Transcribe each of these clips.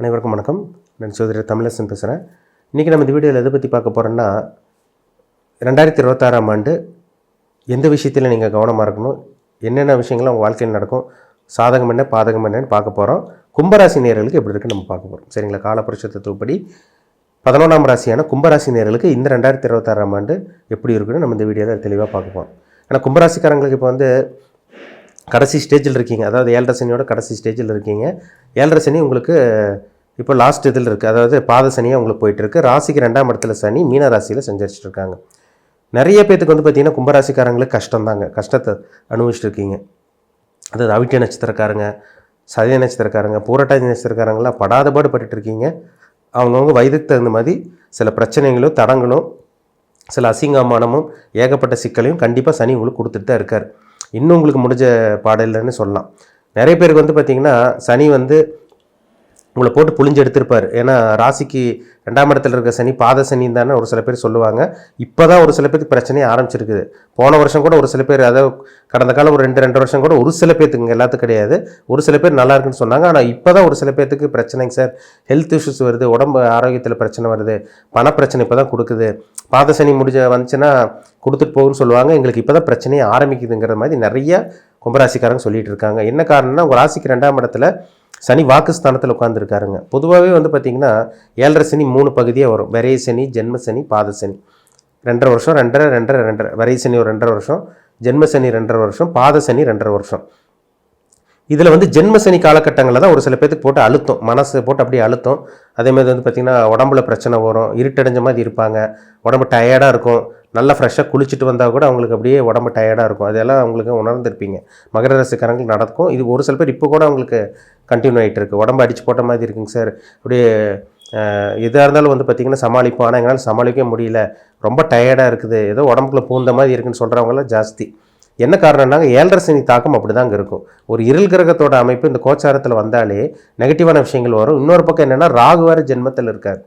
அனைவருக்கும் வணக்கம். நான் சோதரி தமிழரசன் பேசுகிறேன் இன்றைக்கி நம்ம இந்த வீடியோவில் எதை பற்றி பார்க்க போகிறோன்னா ரெண்டாயிரத்தி இருபத்தாறாம் ஆண்டு எந்த விஷயத்தில் நீங்கள் கவனமாக இருக்கணும் என்னென்ன விஷயங்கள் உங்கள் வாழ்க்கையில் நடக்கும் சாதகம் என்ன பாதகம் என்னன்னு பார்க்க போகிறோம் கும்பராசி நேர்களுக்கு எப்படி இருக்குன்னு நம்ம பார்க்க போகிறோம் சரிங்களா? காலபுருஷ தத்துவப்படி பதினொன்றாம் ராசியான கும்பராசி நேர்களுக்கு இந்த ரெண்டாயிரத்தி இருபத்தாறாம் ஆண்டு எப்படி இருக்குன்னு நம்ம இந்த வீடியோவில் தெளிவாக பார்க்க போகிறோம் ஏன்னா கும்பராசிக்காரங்களுக்கு இப்போ வந்து கடைசி ஸ்டேஜில் இருக்கீங்க. அதாவது ஏழரை சனியோட கடைசி ஸ்டேஜில் இருக்கீங்க. ஏழரை சனி உங்களுக்கு இப்போ லாஸ்ட் இதில் இருக்குது அதாவது பாத சனியாக உங்களுக்கு போயிட்டு இருக்கு. ராசிக்கு ரெண்டாம் இடத்துல சனி மீன ராசியில் செஞ்சரிச்சிட்டு இருக்காங்க. நிறைய பேத்துக்கு வந்து பார்த்திங்கன்னா கும்பராசிக்காரங்களுக்கு கஷ்டம் தாங்க கஷ்டத்தை அனுபவிச்சுட்டு இருக்கீங்க அதாவது அவிட்ட நட்சத்திரக்காரங்க சதய நட்சத்திரக்காரங்க பூரட்டாதி நட்சத்திரக்காரங்களாம் படாத பாடு அவங்கவுங்க வயதுக்கு தகுந்த மாதிரி சில பிரச்சனைகளும் தடங்களும் சில அசிங்கமானமும் ஏகப்பட்ட சிக்கலையும் கண்டிப்பாக சனி உங்களுக்கு கொடுத்துட்டு தான் இருக்கார். இன்னும் உங்களுக்கு முடிஞ்ச பாடம் இல்லைன்னு சொல்லலாம். நிறைய பேருக்கு வந்து பார்த்திங்கன்னா சனி வந்து உங்களை போட்டு புளிஞ்சு எடுத்திருப்பார். ஏன்னா ராசிக்கு ரெண்டாம் இடத்துல இருக்க சனி பாத சனின்னு தானே ஒரு சில பேர் சொல்லுவாங்க. இப்போ தான் ஒரு சில பேருக்கு பிரச்சனையே ஆரம்பிச்சிருக்குது. போன வருஷம் கூட ஒரு சில பேர் அதாவது கடந்த காலம் ஒரு ரெண்டு ரெண்டு வருஷம் கூட ஒரு சில பேர்த்துக்கு எல்லாத்துக்கும் கிடையாது. ஒரு சில பேர் நல்லா இருக்குன்னு சொன்னாங்க. ஆனால் இப்போ தான் ஒரு சில பேர்த்துக்கு பிரச்சனைங்க சார். ஹெல்த் இஷ்யூஸ் வருது உடம்பு ஆரோக்கியத்தில் பிரச்சனை வருது பணப்பிரச்சனை இப்போ தான் கொடுக்குது. பாத சனி முடிஞ்ச வந்துச்சுன்னா கொடுத்துட்டு போகுன்னு சொல்லுவாங்க. எங்களுக்கு இப்போ தான் பிரச்சனையே ஆரம்பிக்குதுங்கிற மாதிரி நிறைய கும்பராசிக்காரங்க சொல்லிட்டு இருக்காங்க. என்ன காரணம்னா உங்கள் ராசிக்கு ரெண்டாம் இடத்துல சனி வாக்குஸ்தானத்தில் உட்காந்துருக்காருங்க பொதுவாகவே வந்து பார்த்திங்கன்னா ஏழரை சனி மூணு பகுதியாக வரும். விரைய சனி ஜென்ம சனி பாத சனி. ரெண்டரை வருஷம் ரெண்டரை ரெண்டரை ரெண்டரை. விரைய சனி ஒரு ரெண்டரை வருஷம் ஜென்ம சனி ரெண்டரை வருஷம் பாத சனி ரெண்டரை வருஷம். இதில் வந்து ஜென்ம சனி காலகட்டங்களில் தான் ஒரு சில பேத்துக்கு போட்டு அழுத்தம். மனசு போட்டு அப்படியே அழுத்தம். அதேமாதிரி வந்து பார்த்திங்கன்னா உடம்புல பிரச்சனை வரும். இருட்டடைஞ்ச மாதிரி இருப்பாங்க. உடம்பு டயர்டாக இருக்கும். நல்லா ஃப்ரெஷ்ஷாக குளிச்சுட்டு வந்தால் கூட அவங்களுக்கு அப்படியே உடம்பு டயர்டாக இருக்கும். அதெல்லாம் அவங்களுக்கு உணர்ந்திருப்பீங்க. மகர ராசிக்காரங்களுக்கு நடக்கும். இது ஒரு சில பேர் இப்போ கூட அவங்களுக்கு கண்டினியூ ஆகிட்டு இருக்குது உடம்பு அடிச்சு போட்ட மாதிரி இருக்குங்க சார் அப்படியே எதாக இருந்தாலும் வந்து பார்த்திங்கன்னா சமாளிப்போம். ஆனால் எங்களால் சமாளிக்க முடியல. ரொம்ப டயர்டாக இருக்குது. ஏதோ உடம்புக்குள்ள பூந்த மாதிரி இருக்குன்னு சொல்கிறவங்களாம் ஜாஸ்தி. என்ன காரணம்னாங்க ஏழரை சனி தாக்கம் அப்படி தாங்க இருக்கும். ஒரு இருள் கிரகத்தோட அமைப்பு இந்த கோச்சாரத்தில் வந்தாலே நெகட்டிவான விஷயங்கள் வரும். இன்னொரு பக்கம் என்னென்னா ராகு வேறு ஜென்மத்தில் இருக்கார்.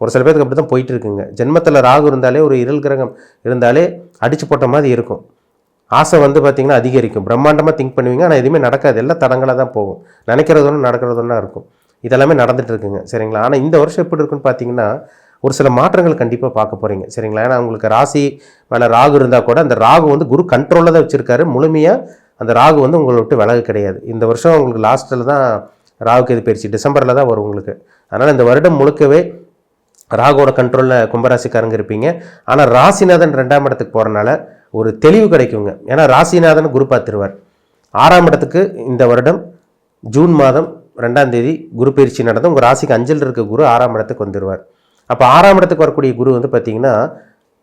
ஒரு சில பேருக்கு அப்படி தான் போயிட்டு இருக்குங்க ஜென்மத்தில் ராகு இருந்தாலே ஒரு இருள் கிரகம் இருந்தாலே அடிச்சு போட்ட மாதிரி இருக்கும். ஆசை வந்து பார்த்திங்கன்னா அதிகரிக்கும். பிரம்மாண்டமாக திங்க் பண்ணுவீங்க ஆனால் எதுவுமே நடக்காது. எல்லாம் தடங்களாக தான் போகும். நினைக்கிறது ஒன்று நடக்கிறது ஒன்றா இருக்கும். இதெல்லாமே நடந்துட்டு இருக்குங்க. சரிங்களா? ஆனால் இந்த வருஷம் எப்படி இருக்குன்னு பார்த்தீங்கன்னா ஒரு சில மாற்றங்கள் கண்டிப்பாக பார்க்க போகிறீங்க சரிங்களா? ஏன்னா உங்களுக்கு ராசி மேலே ராகு இருந்தால் கூட அந்த ராகு வந்து குரு கண்ட்ரோலில் தான் வச்சுருக்காரு. முழுமையாக அந்த ராகு வந்து உங்களை விட்டு விலகு கிடையாது. இந்த வருஷம் உங்களுக்கு லாஸ்ட்டில் தான் ராகுக்கு இது போயிடுச்சு டிசம்பரில் தான் வரும் உங்களுக்கு. அதனால் இந்த வருடம் முழுக்கவே ராகுவோட கண்ட்ரோலில் கும்பராசிக்காரங்க இருப்பீங்க. ஆனால் ராசிநாதன் ரெண்டாம் இடத்துக்கு போகிறனால ஒரு தெளிவு கிடைக்குங்க. ஏன்னா ராசிநாதன் குரு பார்த்துருவார். ஆறாம் இடத்துக்கு இந்த வருடம் ஜூன் மாதம் ரெண்டாம் தேதி குரு பயிற்சி நடந்து உங்கள் ராசிக்கு அஞ்சல் இருக்க குரு ஆறாம் இடத்துக்கு வந்துடுவார் அப்போ ஆறாம் இடத்துக்கு வரக்கூடிய குரு வந்து பார்த்தீங்கன்னா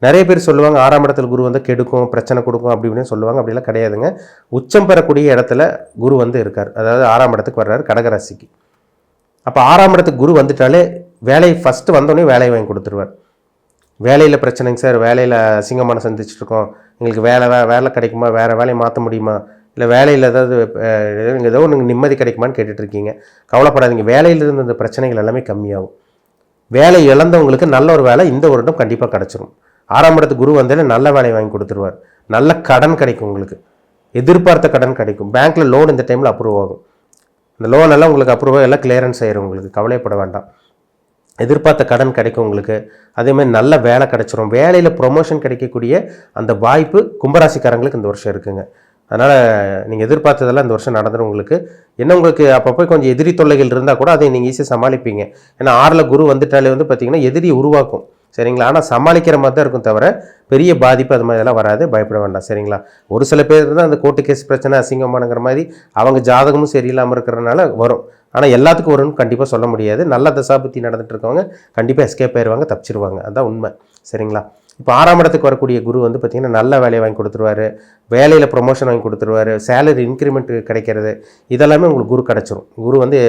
நிறைய பேர் சொல்லுவாங்க ஆறாம் இடத்துல குரு வந்து கெடுக்கும் பிரச்சனை கொடுக்கும் அப்படி இப்படின்னு சொல்லுவாங்க. அப்படிலாம் கிடையாதுங்க. உச்சம் பெறக்கூடிய இடத்துல குரு வந்து இருக்கார். அதாவது ஆறாம் இடத்துக்கு வர்றாரு கடகராசிக்கு. அப்போ ஆறாம் இடத்துக்கு குரு வந்துட்டாலே வேலை ஃபஸ்ட்டு வந்தோடனே வேலையை வாங்கி கொடுத்துருவார். வேலையில் பிரச்சனைங்க சார். வேலையில் அசிங்கமான சந்திச்சுட்டு இருக்கோம் எங்களுக்கு வேலை வே வேலை கிடைக்குமா? வேறு வேலையை மாற்ற முடியுமா? இல்லை வேலையில் ஏதாவது ஏதோ ஒன்று நிம்மதி கிடைக்குமான்னு கேட்டுட்ருக்கீங்க. கவலைப்படாதீங்க. வேலையில் இருந்த அந்த பிரச்சனைகள் எல்லாமே கம்மியாகும். வேலை இழந்தவங்களுக்கு நல்ல ஒரு வேலை இந்த வருடம் கண்டிப்பாக கிடச்சிரும். ஆறாம் இடத்து குரு வந்தாலே நல்ல வேலையை வாங்கி கொடுத்துருவார். நல்ல கடன் கிடைக்கும் உங்களுக்கு. எதிர்பார்த்த கடன் கிடைக்கும். பேங்க்கில் லோன் இந்த டைமில் அப்ரூவ் ஆகும். இந்த லோன் எல்லாம் உங்களுக்கு அப்ரூவ் எல்லாம் கிளியரன்ஸ் ஆயிரும் உங்களுக்கு. கவலைப்பட வேண்டாம். எதிர்பார்த்த கடன் கிடைக்கும் உங்களுக்கு. அதேமாதிரி நல்ல வேலை கிடைச்சிரும். வேலையில் ப்ரொமோஷன் கிடைக்கக்கூடிய அந்த வாய்ப்பு கும்பராசிக்காரங்களுக்கு இந்த வருஷம் இருக்குங்க. அதனால் நீங்கள் எதிர்பார்த்ததெல்லாம் இந்த வருஷம் நடந்துடும் உங்களுக்கு. என்ன உங்களுக்கு அப்பப்போ கொஞ்சம் எதிரி தொல்லைகள் இருந்தால் கூட அதை நீங்கள் ஈஸியாக சமாளிப்பீங்க. ஏன்னா ஆறில் குரு வந்துட்டாலே வந்து பார்த்தீங்கன்னா எதிரி உருவாக்கும். சரிங்களா? ஆனால் சமாளிக்கிற மாதிரி தான் இருக்கும் தவிர பெரிய பாதிப்பு அது மாதிரி எல்லாம் வராது. பயப்பட வேண்டாம். சரிங்களா? ஒரு சில பேர் தான் அந்த கோர்ட்டு கேஸ் பிரச்சனை அசிங்கமானங்கிற மாதிரி அவங்க ஜாதகமும் சரியில்லாமல் இருக்கிறனால வரும். ஆனால் எல்லாத்துக்கும் வரும்னு கண்டிப்பாக சொல்ல முடியாது. நல்ல தசாபுத்தி நடந்துட்டு இருக்கவங்க கண்டிப்பாக எஸ்கேப் ஆயிடுவாங்க தப்பிச்சிருவாங்க. அதுதான் உண்மை. சரிங்களா? இப்போ ஆறாம் இடத்துக்கு வரக்கூடிய குரு வந்து பார்த்திங்கன்னா நல்ல வேலையை வாங்கி கொடுத்துருவாரு. வேலையில் ப்ரொமோஷன் வாங்கி கொடுத்துருவாரு. சேலரி இன்க்ரிமெண்ட் கிடைக்கிறது. இதெல்லாமே உங்களுக்கு குரு கிடச்சிரும். குரு வந்து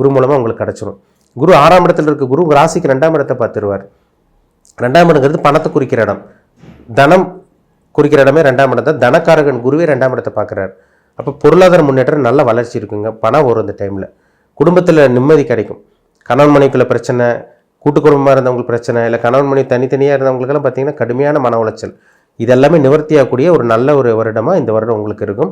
குரு மூலமாக உங்களுக்கு கிடச்சிரும். குரு ஆறாம் இடத்துல இருக்க குரு ராசிக்கு ரெண்டாம் இடத்தை பார்த்துருவார். ரெண்டாம் இடங்கிறது பணத்தை குறிக்கிற இடம். தனம் குறிக்கிற இடமே ரெண்டாம் இடம் தான். தனக்காரகன் குருவே ரெண்டாம் இடத்தை பார்க்குறாரு. அப்போ பொருளாதார முன்னேற்றம் நல்ல வளர்ச்சி இருக்குங்க. பணம் வரும் இந்த டைமில் குடும்பத்தில் நிம்மதி கிடைக்கும். கணவன் மனைக்குள்ள பிரச்சனை கூட்டு குடும்பமாக இருந்தவங்களுக்கு பிரச்சனை இல்லை கணவன் மனைவி தனித்தனியாக இருந்தவங்களுக்கெல்லாம் பார்த்தீங்கன்னா கடுமையான மன உளைச்சல். இதெல்லாமே நிவர்த்தியாகக்கூடிய ஒரு நல்ல ஒரு வருடமாக இந்த வருடம் உங்களுக்கு இருக்கும்.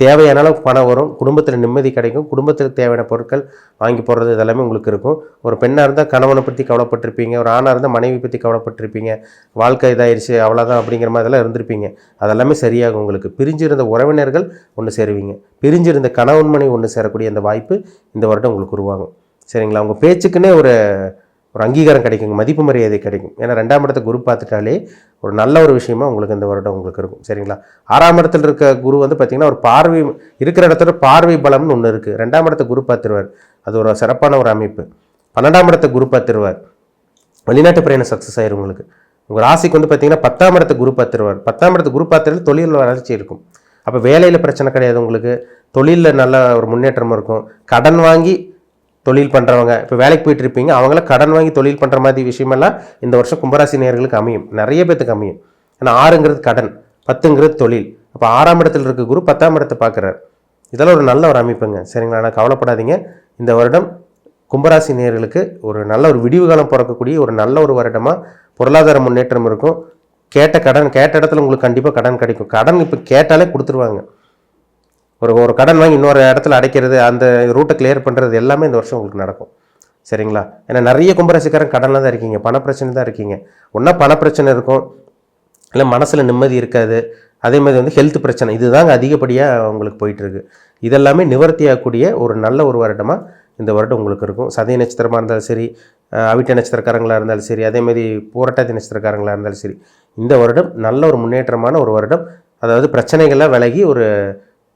தேவையான அளவு பணம் வரும் குடும்பத்தில் நிம்மதி கிடைக்கும் குடும்பத்துக்கு தேவையான பொருட்கள் வாங்கி போடுறது இதெல்லாமே உங்களுக்கு இருக்கும். ஒரு பெண்ணாக இருந்தால் கணவனை பற்றி கவலைப்பட்டிருப்பீங்க ஒரு ஆணாக இருந்தால் மனைவி பற்றி கவலைப்பட்டிருப்பீங்க வாழ்க்கை இதாயிருச்சு அவ்வளோதான் அப்படிங்கிற மாதிரி அதெல்லாம் இருந்திருப்பீங்க. அதெல்லாமே சரியாகும் உங்களுக்கு. பிரிஞ்சிருந்த உறவினர்கள் ஒன்று சேருவீங்க. பிரிஞ்சிருந்த கணவன் மனைவி ஒன்று சேரக்கூடிய அந்த வாய்ப்பு இந்த வருடம் உங்களுக்கு உருவாகும். சரிங்களா? உங்கள் பேச்சுக்குன்னே ஒரு ஒரு அங்கீகாரம் கிடைக்குங்க மதிப்பு மரியாதை கிடைக்கும். ஏன்னா ரெண்டாம் இடத்த குரு பார்த்துட்டாலே ஒரு நல்ல ஒரு விஷயமா உங்களுக்கு இந்த வருடம் உங்களுக்கு இருக்கும். சரிங்களா? ஆறாம் இடத்துல இருக்க குரு வந்து பார்த்திங்கன்னா ஒரு பார்வை இருக்கிற இடத்துல பார்வை பலம்னு ஒன்று இருக்குது ரெண்டாம் இடத்த குரு பார்த்துருவார். அது ஒரு சிறப்பான ஒரு அமைப்பு. பன்னெண்டாம் இடத்த குரு பார்த்துருவார். வெளிநாட்டு பிரயாணம் சக்ஸஸ் ஆயிரும் உங்களுக்கு. உங்கள் ராசிக்கு வந்து பார்த்தீங்கன்னா பத்தாம் இடத்த குரு பார்த்துருவார். பத்தாம் இடத்த குரு பார்த்துறது தொழில் வளர்ச்சி இருக்கும். அப்போ வேலையில் பிரச்சனை கிடையாது உங்களுக்கு. தொழிலில் நல்ல ஒரு முன்னேற்றம் இருக்கும். கடன் வாங்கி தொழில் பண்ணுறவங்க இப்போ வேலைக்கு போயிட்டு இருப்பீங்க அவங்கள கடன் வாங்கி தொழில் பண்ணுற மாதிரி விஷயமெல்லாம் இந்த வருஷம் கும்பராசி நேர்களுக்கு அமையும். நிறைய பேத்துக்கு அமையும். ஏன்னா ஆறுங்கிறது கடன் பத்துங்கிறது தொழில். அப்போ ஆறாம் இடத்துல இருக்க குரு பத்தாம் இடத்தை பார்க்குறாரு இதெல்லாம் ஒரு நல்ல ஒரு அமைப்புங்க. சரிங்களா? ஆனால் கவலைப்படாதீங்க. இந்த வருடம் கும்பராசி நேயர்களுக்கு ஒரு நல்ல ஒரு விடிவு காலம் பிறக்கக்கூடிய ஒரு நல்ல ஒரு வருடமாக பொருளாதார முன்னேற்றம் இருக்கும். கேட்ட கடன் கேட்ட இடத்துல உங்களுக்கு கண்டிப்பாக கடன் கிடைக்கும். கடன் இப்போ கேட்டாலே கொடுத்துருவாங்க. ஒரு ஒரு கடன் வாங்கி இன்னொரு இடத்துல அடைக்கிறது அந்த ரூட்டை கிளியர் பண்ணுறது எல்லாமே இந்த வருஷம் உங்களுக்கு நடக்கும். சரிங்களா? ஏன்னா நிறைய கும்பராசிக்காரன் கடனில் தான் இருக்கீங்க பணப்பிரச்சனை தான் இருக்கீங்க. ஒன்றா பணப்பிரச்சனை இருக்கும் இல்லை மனசில் நிம்மதி இருக்காது. அதே மாதிரி வந்து ஹெல்த் பிரச்சனை இதுதாங்க அதிகப்படியாக உங்களுக்கு போயிட்டுருக்கு. இதெல்லாமே நிவர்த்தியாகக்கூடிய ஒரு நல்ல ஒரு வருடமாக இந்த வருடம் உங்களுக்கு இருக்கும். சதய நட்சத்திரமாக இருந்தாலும் சரி அவிட்ட நட்சத்திரக்காரங்களாக இருந்தாலும் சரி அதேமாதிரி பூரட்டாதி நட்சத்திரக்காரங்களாக இருந்தாலும் சரி இந்த வருடம் நல்ல ஒரு முன்னேற்றமான ஒரு வருடம். அதாவது பிரச்சனைகள்லாம் விலகி ஒரு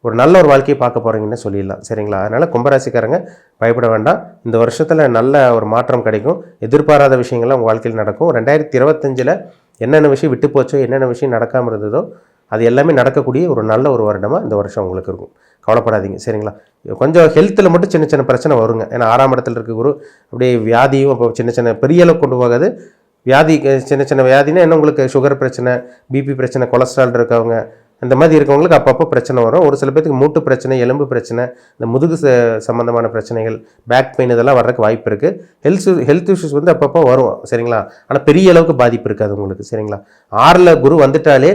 ஒரு நல்ல ஒரு வாழ்க்கையை பார்க்க போகிறீங்கன்னு சொல்லிடலாம். சரிங்களா? அதனால் கும்பராசிக்காரங்க பயப்பட வேண்டாம். இந்த வருஷத்தில் நல்ல ஒரு மாற்றம் கிடைக்கும். எதிர்பாராத விஷயங்கள்லாம் உங்கள் வாழ்க்கையில் நடக்கும். ரெண்டாயிரத்தி இருபத்தஞ்சில் என்னென்ன விஷயம் விட்டு போச்சோ என்னென்ன விஷயம் நடக்காமல் இருந்ததோ அது எல்லாமே நடக்கக்கூடிய ஒரு நல்ல ஒரு வருடமாக இந்த வருஷம் உங்களுக்கு இருக்கும். கவலைப்படாதீங்க. சரிங்களா? கொஞ்சம் ஹெல்த்தில் மட்டும் சின்ன சின்ன பிரச்சனை வருங்க. ஏன்னா ஆறாம் இடத்துல இருக்க குரு அப்படியே வியாதியும் அப்போ சின்ன சின்ன பெரிய அளவுக்கு கொண்டு போகாது. வியாதி சின்ன சின்ன வியாதினா என்ன உங்களுக்கு? சுகர் பிரச்சனை பிபி பிரச்சனை கொலஸ்ட்ரால் இருக்கவங்க இந்த மாதிரி இருக்கவங்களுக்கு அப்பப்போ பிரச்சனை வரும். ஒரு சில பேத்துக்கு மூட்டு பிரச்சனை எலும்பு பிரச்சனை இந்த முதுகு ச சம்மந்தமான பிரச்சனைகள் பேக் பெயின் இதெல்லாம் வர்றதுக்கு வாய்ப்பு இருக்குது ஹெல்த் ஹெல்த் இஷ்யூஸ் வந்து அப்பப்போ வரும் சரிங்களா? ஆனால் பெரிய அளவுக்கு பாதிப்பு இருக்காது உங்களுக்கு சரிங்களா? ஆறில் குரு வந்துட்டாலே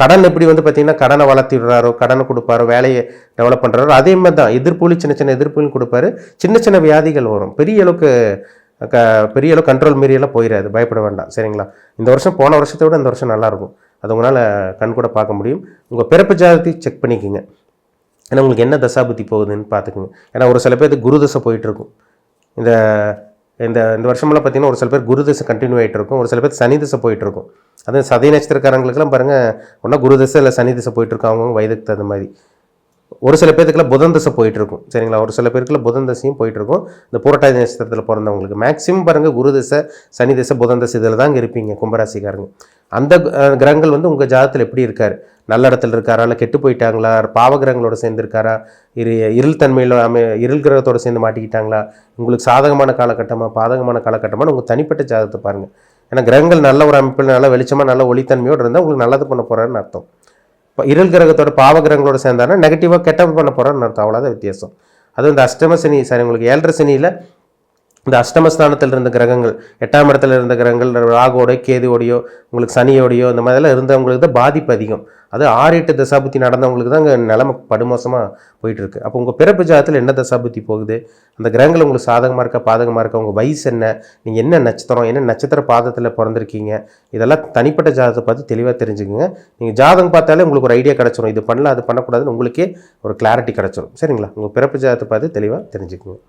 கடன் எப்படி வந்து பார்த்தீங்கன்னா கடனை வளர்த்திடுறாரோ கடனை கொடுப்பாரோ வேலையை டெவலப் பண்ணுறாரோ அதே மாதிரி தான். எதிர்ப்புலி சின்ன சின்ன எதிர்ப்புலையும் கொடுப்பாரு. சின்ன சின்ன வியாதிகள் வரும். பெரிய அளவுக்கு க பெரிய அளவு கண்ட்ரோல் மீறியெல்லாம் போயிடாது பயப்பட வேண்டாம் சரிங்களா? இந்த வருஷம் போன வருஷத்தை விட இந்த வருஷம் நல்லாயிருக்கும் அது உங்களால் கண் கூட பார்க்க முடியும். உங்கள் பிறப்பு ஜாதகத்தை செக் பண்ணிக்கோங்க. ஏன்னா உங்களுக்கு என்ன தசாபுத்தி போகுதுன்னு பார்த்துக்குங்க. ஏன்னா ஒரு சில பேருக்கு குரு தசை போயிட்டுருக்கும். இந்த இந்த இந்த வருஷமெல்லாம் பார்த்தீங்கன்னா ஒரு சில பேர் குரு தசை கண்டினியூ ஆகிட்டு இருக்கும் ஒரு சில பேர் சனி தசை போயிட்டு இருக்கும் அதுவும் சதய நட்சத்திரக்காரங்களுக்குலாம் பாருங்கள் ஒன்றா குரு தசை இல்லை சனி தசை போயிட்டுருக்கும் அவங்க வயதுக்கு தகுந்த மாதிரி. ஒரு சில பேருக்குலாம் புதன் தசை போயிட்டுருக்கும். சரிங்களா? ஒரு சில பேருக்குலாம் புதன் தசையும் போயிட்டுருக்கும். இந்த புரட்டாதி நட்சத்திரத்தில் பிறந்தவங்களுக்கு. மேக்ஸிமம் பாருங்கள் குரு தசை சனி தசை புதன் தசை இதில் தாங்க இருப்பீங்க கும்பராசிக்காரங்க. அந்த கிரகங்கள் வந்து உங்கள் ஜாதகத்தில் எப்படி இருக்கார்? நல்ல இடத்துல இருக்காரா? இல்லை கெட்டு போயிட்டாங்களா? பாவ கிரகங்களோட சேர்ந்துருக்காரா? இரு இருள் தன்மையில் அமை இருள் கிரகத்தோட சேர்ந்து மாட்டிக்கிட்டாங்களா? உங்களுக்கு சாதகமான காலகட்டமாக பாதகமான காலகட்டமாக உங்கள் தனிப்பட்ட ஜாதகத்தை பாருங்கள் ஏன்னா கிரகங்கள் நல்ல ஒரு அமைப்பில் நல்ல வெளிச்சமாக நல்ல ஒளித்தன்மையோடு இருந்தால் உங்களுக்கு நல்லது பண்ண போகிறாருன்னு அர்த்தம். இப்போ இருள் கிரகத்தோட பாவ கிரகங்களோட சேர்ந்தாருன்னா நெகட்டிவாக கெட்ட பண்ண போகிறான்னு அர்த்தம். அவ்வளோதான் வித்தியாசம். அதுவும் இந்த அஷ்டம சனி சார் உங்களுக்கு ஏழரை சனியில் இந்த அஷ்டமஸ்தானத்தில் இருந்த கிரகங்கள் எட்டாம் இடத்துல இருந்த கிரகங்கள் ராகோட கேதுவோடையோ உங்களுக்கு சனியோடையோ இந்த மாதிரிலாம் இருந்தவங்களுக்கு தான் பாதிப்பு அதிகம். அது ஆறு எட்டு தசாபுத்தி நடந்தவங்களுக்கு தான் அங்கே நிலமை படுமோசமாக போயிட்டு இருக்கு அப்போ உங்கள் பிறப்பு ஜாதத்தில் என்ன தசாபுத்தி போகுது? அந்த கிரகங்கள் உங்களுக்கு சாதகமாக இருக்கா பாதகமாக இருக்கா? உங்கள் வயசு என்ன? நீங்கள் என்ன நட்சத்திரம் என்ன நட்சத்திர பாதத்தில் பிறந்திருக்கீங்க? இதெல்லாம் தனிப்பட்ட ஜாதத்தை பார்த்து தெளிவாக தெரிஞ்சுக்கோங்க. நீங்கள் ஜாதகம் பார்த்தாலே உங்களுக்கு ஒரு ஐடியா கிடச்சிரும். இது பண்ணலாம் அது பண்ணக்கூடாதுன்னு உங்களுக்கே ஒரு கிளாரிட்டி கிடச்சிரும். சரிங்களா? உங்கள் பிறப்பு ஜாதத்தை பார்த்து தெளிவாக தெரிஞ்சுக்கோங்க.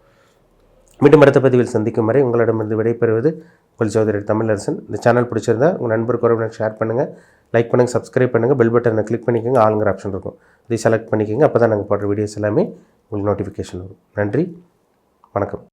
மீண்டும் அடுத்த பதிவில் சந்திக்கும் வரை உங்களிடமிருந்து விடைபெறுவது உங்கள் சோதரர் தமிழரசன். இந்த சேனல் பிடிச்சிருந்தா உங்கள் நண்பருக்கு உறவினர் ஷேர் பண்ணுங்கள் லைக் பண்ணுங்கள் சப்ஸ்கிரைப் பண்ணுங்கள் பெல் பட்டனை கிளிக் பண்ணிக்கோங்க ஆளுங்கிற ஆப்ஷன் இருக்கும். அதை செலக்ட் பண்ணிக்கோங்க அப்போ தான் நாங்கள் போடுற வீடியோஸ் எல்லாமே உங்களுக்கு நோட்டிஃபிகேஷன் வரும். நன்றி வணக்கம்.